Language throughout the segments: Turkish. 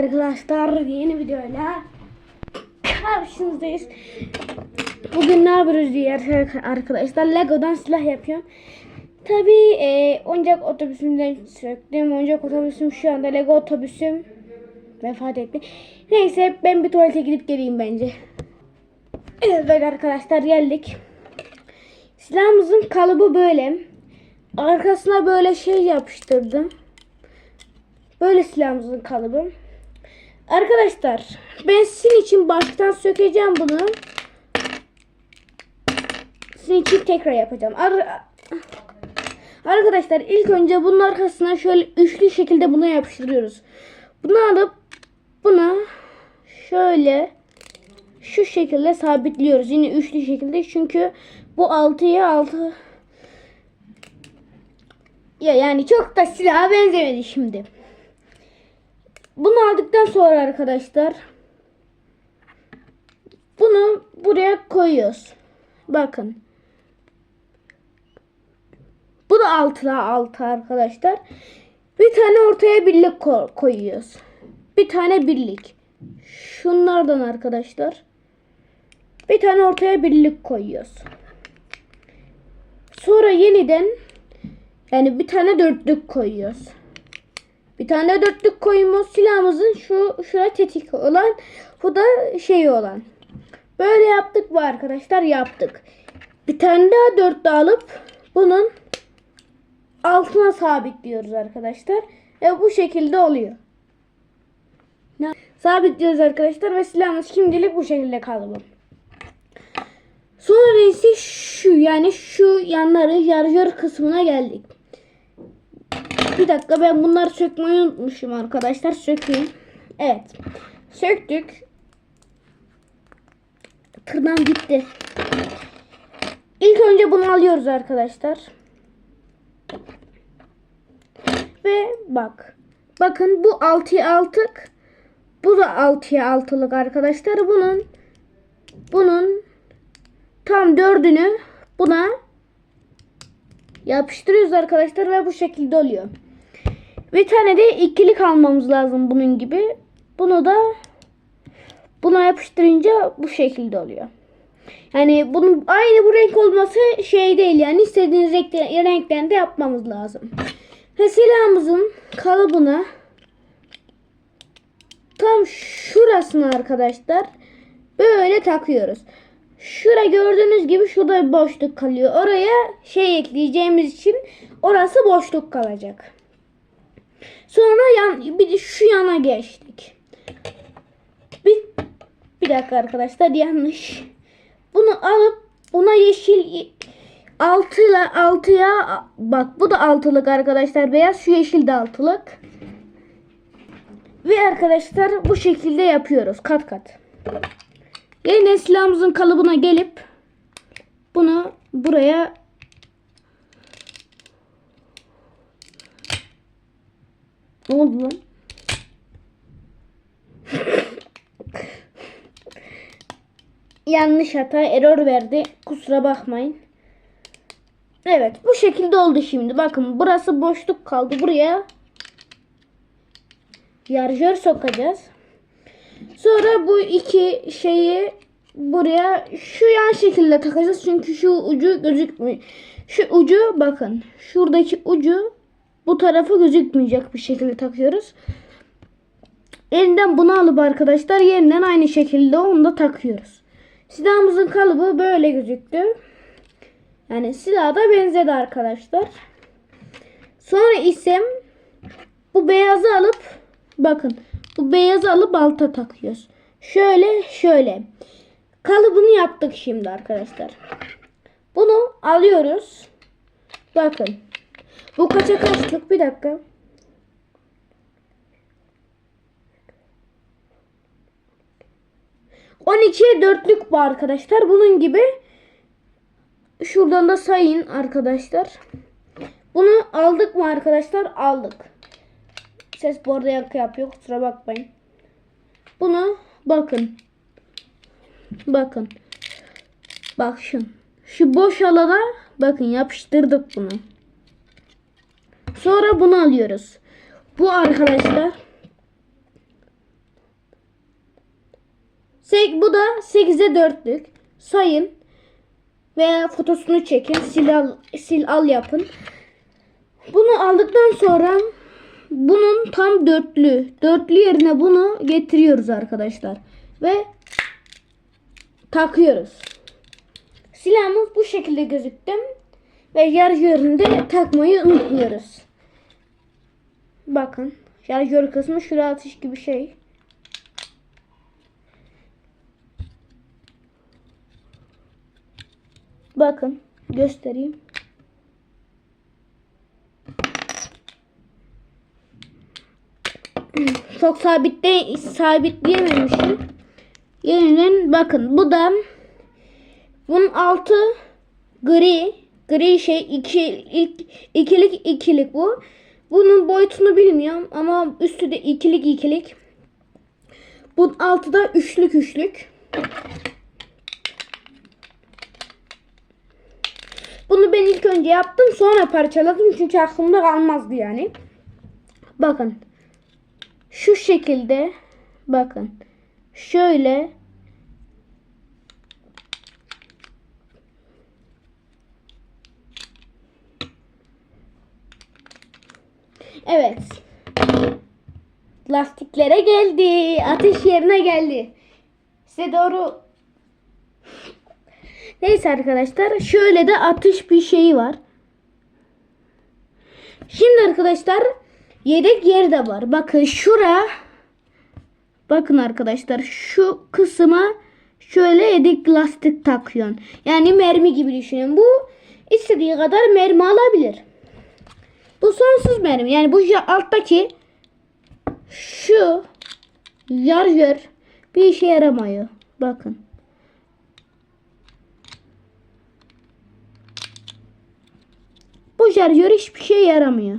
Arkadaşlar yeni videoyla karşınızdayız. Bugün ne yapıyoruz diye arkadaşlar Lego'dan silah yapıyorum. Tabi e, oyuncak otobüsümden söktüm. Oyuncak otobüsüm şu anda Lego otobüsüm vefat etti. Neyse ben bir tuvalete gidip geleyim bence. Evet arkadaşlar geldik. Silahımızın kalıbı böyle. Arkasına böyle şey yapıştırdım. Böyle silahımızın kalıbı. Arkadaşlar ben sizin için baştan sökeceğim bunu. Sizin için tekrar yapacağım. Ar- Arkadaşlar ilk önce bunun arkasına şöyle üçlü şekilde bunu yapıştırıyoruz. Bunu alıp buna şöyle şu şekilde sabitliyoruz. Yine üçlü şekilde çünkü bu 6'ya 6 ya yani çok da silaha benzemedi şimdi. Bunu aldıktan sonra arkadaşlar bunu buraya koyuyoruz. Bakın. Bu da altıla altı arkadaşlar. Bir tane ortaya birlik ko- koyuyoruz. Bir tane birlik. Şunlardan arkadaşlar. Bir tane ortaya birlik koyuyoruz. Sonra yeniden yani bir tane dörtlük koyuyoruz. Bir tane dörtlük koyuyoruz silahımızın şu şura tetik olan bu da şey olan. Böyle yaptık bu arkadaşlar yaptık. Bir tane daha dörtlü alıp bunun altına sabitliyoruz arkadaşlar. Ve bu şekilde oluyor. Sabitliyoruz arkadaşlar ve silahımız şimdilik bu şekilde kaldı. Sonra ise şu yani şu yanları yarıyor kısmına geldik. Bir dakika ben bunları sökmeyi unutmuşum arkadaşlar. Sökeyim. Evet. Söktük. Tırnağım gitti. İlk önce bunu alıyoruz arkadaşlar. Ve bak. Bakın bu 6'ya 6'lık. Bu da 6'ya 6'lık arkadaşlar. Bunun bunun tam dördünü buna yapıştırıyoruz arkadaşlar ve bu şekilde oluyor. Bir tane de ikilik almamız lazım bunun gibi. Bunu da buna yapıştırınca bu şekilde oluyor. Yani bunun aynı bu renk olması şey değil yani istediğiniz renkte, renkten de yapmamız lazım. Ve silahımızın kalıbına tam şurasına arkadaşlar böyle takıyoruz. Şura gördüğünüz gibi şurada bir boşluk kalıyor. Oraya şey ekleyeceğimiz için orası boşluk kalacak. Sonra yan, bir de şu yana geçtik. Bir, bir dakika arkadaşlar yanlış. Bunu alıp buna yeşil altıyla altıya bak bu da altılık arkadaşlar beyaz şu yeşil de altılık. Ve arkadaşlar bu şekilde yapıyoruz kat kat. Yine silahımızın kalıbına gelip bunu buraya ne oldu lan? Yanlış hata error verdi. Kusura bakmayın. Evet bu şekilde oldu şimdi. Bakın burası boşluk kaldı. Buraya yarjör sokacağız. Sonra bu iki şeyi buraya şu yan şekilde takacağız. Çünkü şu ucu gözükmüyor. Şu ucu bakın. Şuradaki ucu bu tarafı gözükmeyecek bir şekilde takıyoruz. Elinden bunu alıp arkadaşlar yeniden aynı şekilde onu da takıyoruz. Silahımızın kalıbı böyle gözüktü. Yani silah da benzedi arkadaşlar. Sonra ise bu beyazı alıp bakın bu beyazı alıp alta takıyoruz. Şöyle şöyle. Kalıbını yaptık şimdi arkadaşlar. Bunu alıyoruz. Bakın. Bu kaça kaçlık? Bir dakika. On ikiye dörtlük bu arkadaşlar. Bunun gibi şuradan da sayın arkadaşlar. Bunu aldık mı arkadaşlar? Aldık. Ses bu arada yankı yapıyor. Kusura bakmayın. Bunu bakın. Bakın. Bak şu. Şu boş alana bakın yapıştırdık bunu. Sonra bunu alıyoruz. Bu arkadaşlar Bu da 8'e 4'lük. Sayın veya fotosunu çekin. Sil al, sil al yapın. Bunu aldıktan sonra bunun tam dörtlü. Dörtlü yerine bunu getiriyoruz arkadaşlar. Ve takıyoruz. Silahımız bu şekilde gözüktü. Ve yarı takmayı unutmuyoruz. Bakın. Şarjör kısmı şuraya atış gibi şey. Bakın. Göstereyim. Çok sabitle sabitleyememişim. Yeniden bakın bu da bunun altı gri gri şey iki ilk ikilik ikilik bu. Bunun boyutunu bilmiyorum ama üstü de ikilik ikilik. Bunun altı da üçlük üçlük. Bunu ben ilk önce yaptım sonra parçaladım çünkü aklımda kalmazdı yani. Bakın. Şu şekilde bakın. Şöyle Evet. Lastiklere geldi. Ateş yerine geldi. Size doğru Neyse arkadaşlar şöyle de atış bir şeyi var. Şimdi arkadaşlar yedek yeri de var. Bakın şura bakın arkadaşlar şu kısma şöyle yedek lastik takıyorsun. Yani mermi gibi düşünün. Bu istediği kadar mermi alabilir. Bu sonsuz mermi. Yani bu alttaki şu yargör bir işe yaramıyor. Bakın. Bu şarjör hiçbir şey yaramıyor.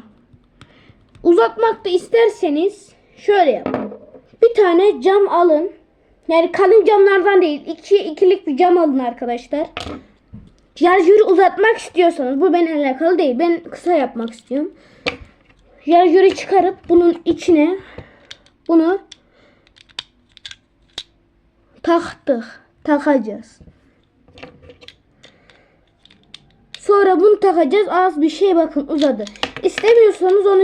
Uzatmak da isterseniz şöyle yapın. Bir tane cam alın. Yani kalın camlardan değil. iki ikilik bir cam alın arkadaşlar. Şarjörü uzatmak istiyorsanız bu benimle alakalı değil. Ben kısa yapmak istiyorum. Şarjörü çıkarıp bunun içine bunu taktık. Takacağız. Sonra bunu takacağız. Az bir şey bakın uzadı. İstemiyorsanız onu